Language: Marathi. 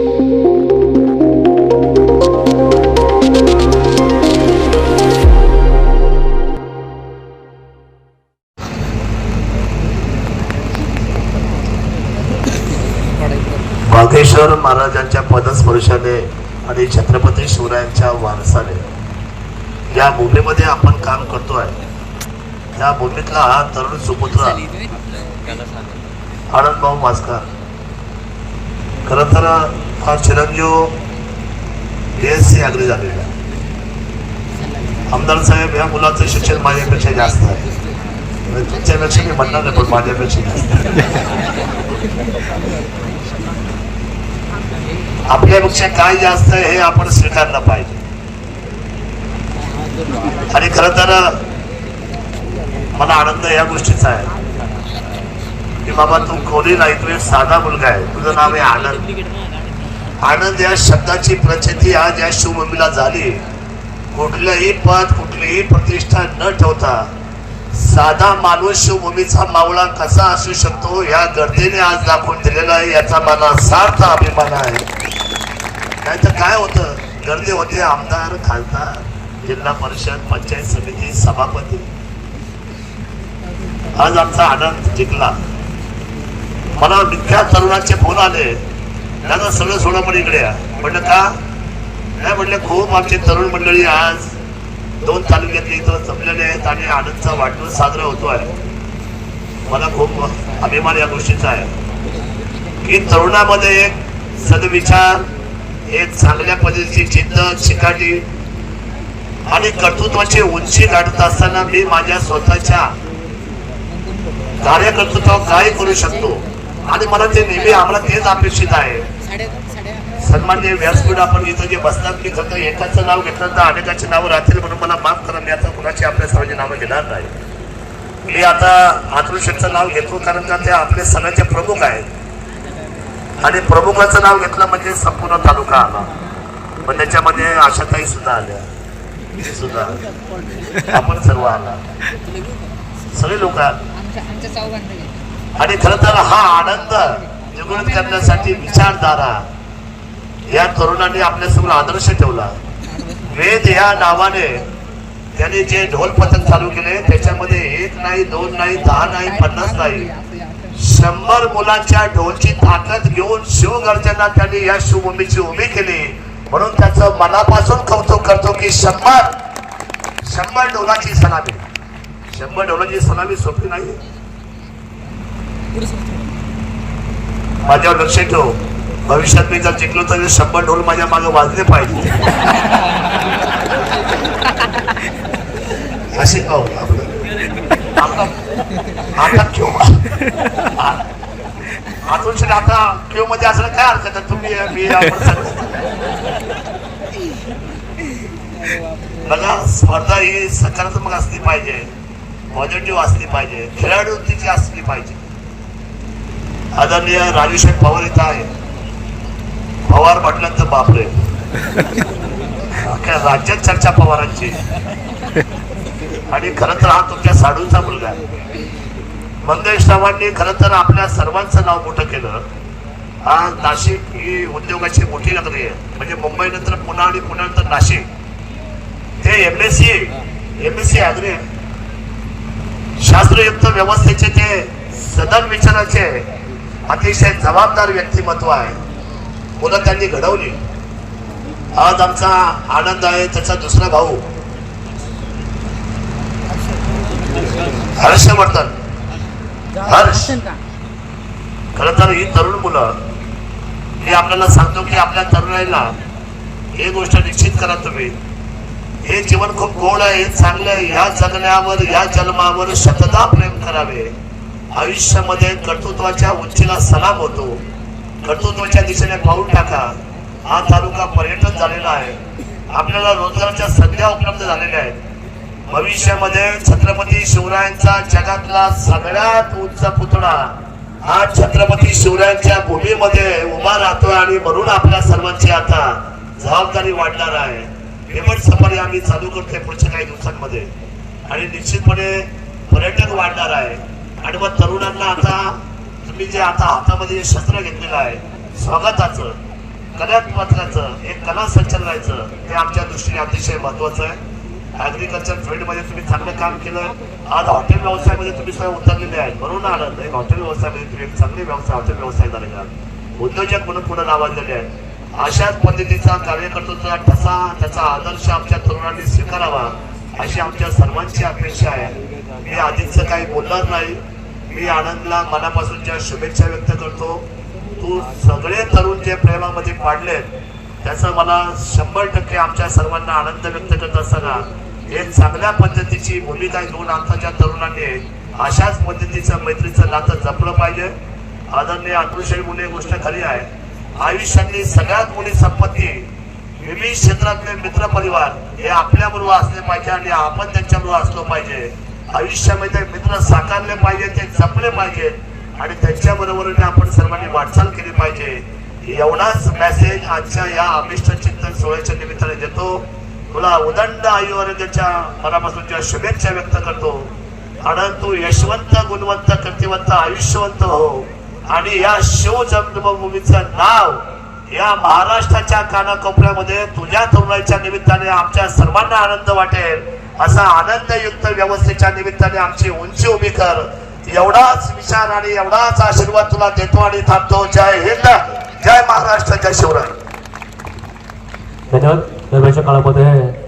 वाघेश्वर महाराजांच्या पदस्पर्शाने आणि छत्रपती शिवरायांच्या वारसाने. या भूमीमध्ये आपण काम करतोय. या भूमीतला हा तरुण सुपुत्र आनंद भाऊ मास्कर. खर तर हा चिरंजीव बी एस सी अग्री झालेला आमदार साहेब या मुलाचं शिक्षण माझ्यापेक्षा जास्त आहे. तुमच्यापेक्षा मी म्हणणार नाही पण माझ्यापेक्षा जास्त आपल्यापेक्षा काय जास्त आहे हे आपण स्वीकारलं पाहिजे. आणि खर तर मला आनंद या गोष्टीचा आहे. की बाबा तू खोली नाही तू एक साधा मुलगा आहे. तुझं नाव आहे आनंद. आनंद या शब्दाची प्रचिती आज या शिवभूमीला झाली. कुठलंही पद कुठलीही प्रतिष्ठा न ठेवता साधा माणूस शिवभूमीचा मावळा कसा असू शकतो या गर्दीने आज दाखवून दिलेला आहे याचा मला सार्थ अभिमान आहे. नाही तर काय होतं? गर्दी होते आमदार खासदार जिल्हा परिषद पंचायत समिती सभापती. आज आमचा आनंद जिंकला. मला इतक्या तरुणाचे फोन आले. त्यांना सगळं सोडा पण इकडे या. म्हणलं का? नाही म्हटलं खूप आमची तरुण मंडळी आज दोन तालुक्यातले इथं जमलेले आहेत आणि आनंदचा वाढदिवस साजरा होतो आहे मला खूप अभिमान या गोष्टीचा आहे. की तरुणामध्ये एक सदविचार एक चांगल्या पद्धतीची चिंत चिकाटी आणि कर्तृत्वाची उंची गाठत असताना मी माझ्या स्वतःच्या कार्यकर्तृत्व काय करू शकतो? आणि मला ते नेहमी आम्हाला तेच अपेक्षित आहे. सन्मान्य व्यासपीठ आपण इथं जे बसतात की फक्त एकाचं नाव घेतलं तर अनेकाची नावं राहतील म्हणून मला माफ करा मी आता कुणाची आपल्या सर्वांची नावं घेणार नाही. मी आता अतुल नाव घेतो कारण का ते आपले सणाचे प्रमुख आहेत. आणि प्रमुखाचं नाव घेतलं म्हणजे संपूर्ण तालुका आला. पण त्याच्यामध्ये आशाताई सुद्धा आल्या. सुद्धा. आपण सर्व आला. सगळे लोक आमच्या आणि खर तर हा आनंद द्विगुणित करण्यासाठी विचारधारा या तरुणांनी आपल्यासमोर आदर्श ठेवला. वेद या नावाने त्यांनी जे ढोल पथक चालू केले त्याच्यामध्ये एक नाही दोन नाही दहा नाही पन्नास नाही शंभर मुलांच्या ढोलची ताकद घेऊन शिवगर्जना त्यांनी या शिवभूमीची उभी केली. म्हणून त्याचं मनापासून कौतुक करतो की शंभर शंभर ढोलाची सलामी. शंभर ढोलाची सलामी सोपी नाही. माझ्यावर लक्ष ठेव. भविष्यात मी जर जिंकलो तर शंभर ढोल माझ्या मागे वाजले पाहिजे. असे आता क्यू आतून शेट आता क्यू मध्ये असणं काय हरकत आहे? तुम्ही मी बघा स्पर्धा ही सकारात्मक असली पाहिजे. पॉझिटिव्ह असली पाहिजे. खेळाडू तिची असली पाहिजे. आदरणीय राजूसाहेब पवार इथं आहे पवार म्हटलं तर बापरे. अख्या राज्यात चर्चा पवारांची. आणि खरं तर हा तुमच्या साडूचा मुलगा आहे. मंगेश रावांनी खरं तर आपल्या सर्वांचं नाव मोठं केलं. आज नाशिक ही उद्योगाची मोठी नगरी आहे. म्हणजे मुंबई नंतर पुणे आणि पुण्यानंतर नाशिक. ते M S C M S C अग्रे शास्त्रयुक्त व्यवस्थेचे ते सदन विचाराचे अतिशय जबाबदार व्यक्तिमत्व आहे. मुलं त्यांनी घडवली. आज आमचा आनंद आहे त्याचा दुसरा भाऊ. हर्षवर्धन. हर्ष. खर तर ही तरुण मुलं हे आपल्याला सांगतो की आपल्या तरुणाईला हे गोष्ट निश्चित करा तुम्ही. हे जीवन खूप गोड आहे हे चांगलं आहे. ह्या जगण्यावर ह्या जन्मावर शतदा प्रेम करावे. आयुष्यामध्ये कर्तृत्वाच्या उंचीला सलाम होतो. कर्तृत्वाच्या दिशेने पाऊल टाका. हा तालुका पर्यटन झालेला आहे. आपल्याला रोजगाराच्या संध्या उपलब्ध झालेल्या आहेत. भविष्यामध्ये छत्रपती शिवरायांचा जगातला सगळ्यात उंच पुतळा हा छत्रपती शिवरायांच्या भूमीमध्ये उभा राहतोय आणि म्हणून आपल्या सर्वांची आता जबाबदारी वाढणार आहे. हेमट सफारी आम्ही चालू करतोय पुढच्या काही दिवसांमध्ये. आणि निश्चितपणे पर्यटन वाढणार आहे. आणि मग तरुणांना आता तुम्ही जे आता हातामध्ये शस्त्र घेतलेलं आहे स्वागताचं कलात्मकाचं एक कला संचलनाचं हे आमच्या दृष्टीने अतिशय महत्वाचं आहे. ऍग्रिकल्चर फील्डमध्ये तुम्ही चांगलं काम केलं. आज हॉटेल व्यवसायामध्ये तुम्ही स्वतः उतरलेले आहेत. म्हणून आनंद एक हॉटेल व्यवसायामध्ये तुम्ही एक चांगले व्यवसाय हॉटेल व्यवसाय झाले आहात उद्योजक म्हणून पुढे नावाजलेले आहे अशाच पद्धतीचा कार्यकर्त्याचा ठसा त्याचा आदर्श आमच्या तरुणांनी स्वीकारावा. अशी आमच्या सर्वांची अपेक्षा आहे. मी आधीच काही बोलणार नाही. मी आनंदला मनापासूनच्या शुभेच्छा व्यक्त करतो. तू सगळे तरुण जे प्रेमामध्ये पाडले त्याचा मला शंभर टक्के आमच्या सर्वांना आनंद व्यक्त करत असताना एक चांगल्या पद्धतीची भूमिका घेऊन आमच्या तरुणांनी अशाच पद्धतीचं मैत्रीचं नातं जपलं पाहिजे. आदरणीय अतुलशाही मुले गोष्ट खरी आहे. आयुष्यातली सगळ्यात मोठी संपत्ती विविध क्षेत्रातले मित्र परिवार हे आपल्या बरोबर असले पाहिजे आणि आपण त्यांच्या बरोबर असलो पाहिजे. आयुष्यामध्ये मित्र साकारले पाहिजे ते जपले पाहिजेत आणि त्यांच्या बरोबरीने आपण सर्वांनी वाटचाल केली पाहिजे. एवढाच मेसेज आजच्या या अभिष्ट चिंतन सोहळ्याच्या निमित्ताने देतो. तुला उदंड आयु आरोग्याच्या मनापासूनच्या शुभेच्छा व्यक्त करतो. कारण तू यशवंत गुणवंत कीर्तिवंत आयुष्यवंत हो. आणि या शिव जन्मभूमीचं नाव या महाराष्ट्राच्या कानाकोपऱ्यामध्ये तुझ्या तरुणाईच्या निमित्ताने आमच्या सर्वांना आनंद वाटेल असा आनंदयुक्त व्यवस्थेच्या निमित्ताने आमची उंची उभी कर. एवढाच विचार आणि एवढाच आशीर्वाद तुला देतो आणि थांबतो. जय हिंद जय महाराष्ट्र जय शिवराय. धन्यवाद. दरम्यानच्या काळामध्ये